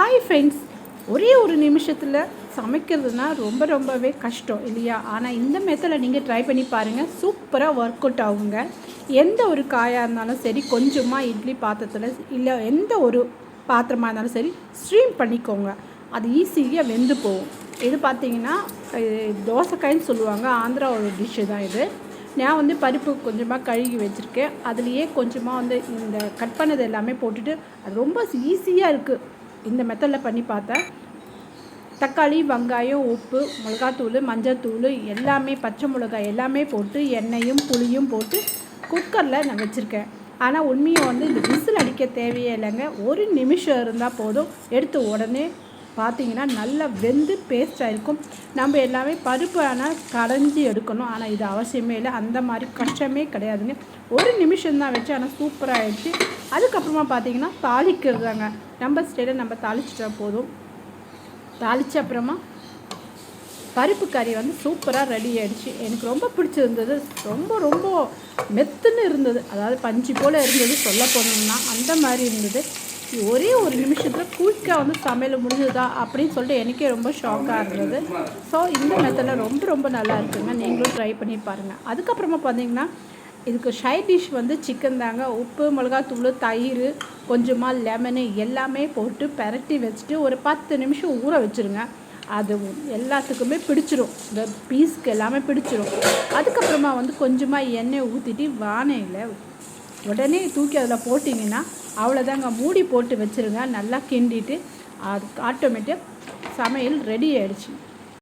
Hi friends ஒரே ஒரு நிமிஷத்தில் சமைக்கிறதுனா ரொம்ப ரொம்பவே கஷ்டம் இல்லையா? ஆனால் இந்த மெத்தடில் நீங்கள் ட்ரை பண்ணி பாருங்கள் சூப்பராக ஒர்க் அவுட் ஆகுங்க. எந்த ஒரு காயாக இருந்தாலும் சரி கொஞ்சமாக இட்லி பாத்திரத்தில் இல்லை எந்த ஒரு பாத்திரமாக இருந்தாலும் சரி ஸ்ட்ரீம் பண்ணிக்கோங்க. அது ஈஸியாக வெந்து போகும். இது பார்த்தீங்கன்னா தோசைக்காயின்னு தோசைக்காய்ன்னு சொல்லுவாங்க. ஆந்திராவோட டிஷ்ஷு தான் இது. நான் வந்து பருப்பு கொஞ்சமாக கழுகி வச்சுருக்கேன். அதுலேயே கொஞ்சமாக வந்து இந்த கட் பண்ணது எல்லாமே போட்டுட்டு அது ரொம்ப ஈஸியாக இருக்குது இந்த மெத்தடில் பண்ணி பார்த்தேன் தக்காளி வெங்காயம் உப்பு மிளகாத்தூள் மஞ்சள்தூள் எல்லாமே பச்சை மிளகாய் எல்லாமே போட்டு எண்ணெயும் புளியும் போட்டு குக்கரில் நான் வச்சுருக்கேன். ஆனால் உண்மையை வந்து இந்த விசில் அடிக்க தேவையே இல்லைங்க. ஒரு நிமிஷம் இருந்தால் போதும். எடுத்து உடனே பார்த்தீங்கன்னா நல்லா வெந்து பேஸ்ட் ஆகிருக்கும் நம்ம எல்லாமே பருப்பு ஆனால் கடைஞ்சி எடுக்கணும். ஆனால் இது அவசியமே இல்லை. அந்த மாதிரி கஷ்டமே கிடையாதுங்க. ஒரு நிமிஷம் தான் வச்சு ஆனால் சூப்பராக ஆகிடுச்சு அதுக்கப்புறமா பார்த்தீங்கன்னா தாளிக்கிறதாங்க நம்ம ஸ்டைலில் நம்ம தாளிச்சிட்டா போதும். தாளித்த அப்புறமா பருப்பு கறி வந்து சூப்பராக ரெடி ஆகிடுச்சு எனக்கு ரொம்ப பிடிச்சிருந்தது. ரொம்ப ரொம்ப மெத்துன்னு இருந்தது. அதாவது பஞ்சு போல் இருந்தது. சொல்ல போனோம்னா அந்த மாதிரி இருந்தது. ஒரே ஒரு நிமிஷத்தில் குயிக்காக வந்து சமையல் முடிஞ்சுதா அப்படின்னு சொல்லிட்டு எனக்கே ரொம்ப ஷாக்காக இருந்தது. ஸோ இந்த மெத்தடில் ரொம்ப ரொம்ப நல்லா இருக்குங்க. நீங்களும் ட்ரை பண்ணி பாருங்கள் அதுக்கப்புறமா பார்த்தீங்கன்னா இதுக்கு சைட் டிஷ் வந்து சிக்கன் தாங்க. உப்பு மிளகாத்தூள் தயிர் கொஞ்சமாக லெமனு எல்லாமே போட்டு பரட்டி வச்சுட்டு ஒரு பத்து நிமிஷம் ஊற வச்சுருங்க. அது எல்லாத்துக்குமே பிடிச்சிரும். இந்த பீஸ்க்கு எல்லாமே பிடிச்சிரும். அதுக்கப்புறமா வந்து கொஞ்சமாக எண்ணெய் ஊற்றிட்டு வானையில் உடனே தூக்கி அதில் போட்டிங்கன்னா அவ்வளோதாங்க மூடி போட்டு வச்சுருங்க. நல்லா கிண்டிட்டு அது ஆட்டோமேட்டிக் சமையல் ரெடி ஆயிடுச்சு.